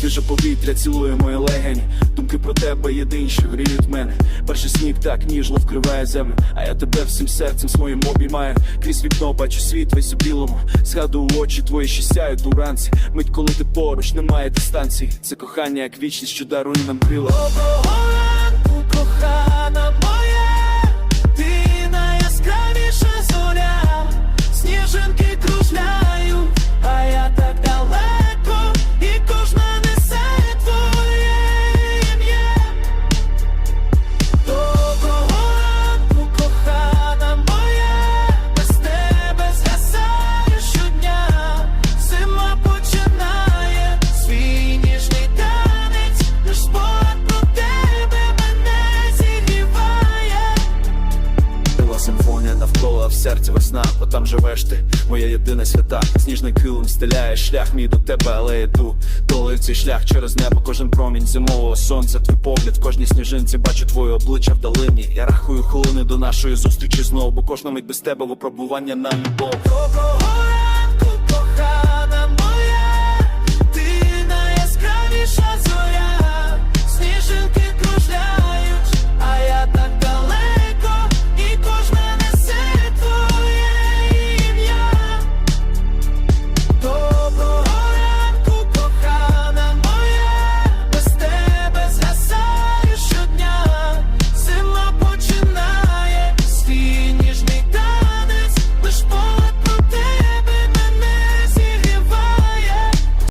свіже повітря цілує мої легені. Думки про тебе єдині, що гріють мене. Перший сніг так ніжно вкриває землю, а я тебе всім серцем своїм обіймаю. Крізь вікно бачу світ весь у білому. Згадую очі твої, що сяють уранці. Мить, коли ти поруч, немає дистанції. Це кохання, як вічність, що дарує нам крила. А в серці весна, бо там живеш ти, моя єдина свята. Сніжний килим стеляє шлях мій до тебе, але йду. Долею цей шлях через небо, кожен промінь зимового сонця. Твій погляд в кожній сніжинці бачу твоє обличчя в долині. Я рахую хвилини до нашої зустрічі знову, бо кожна мить без тебе випробування на любов.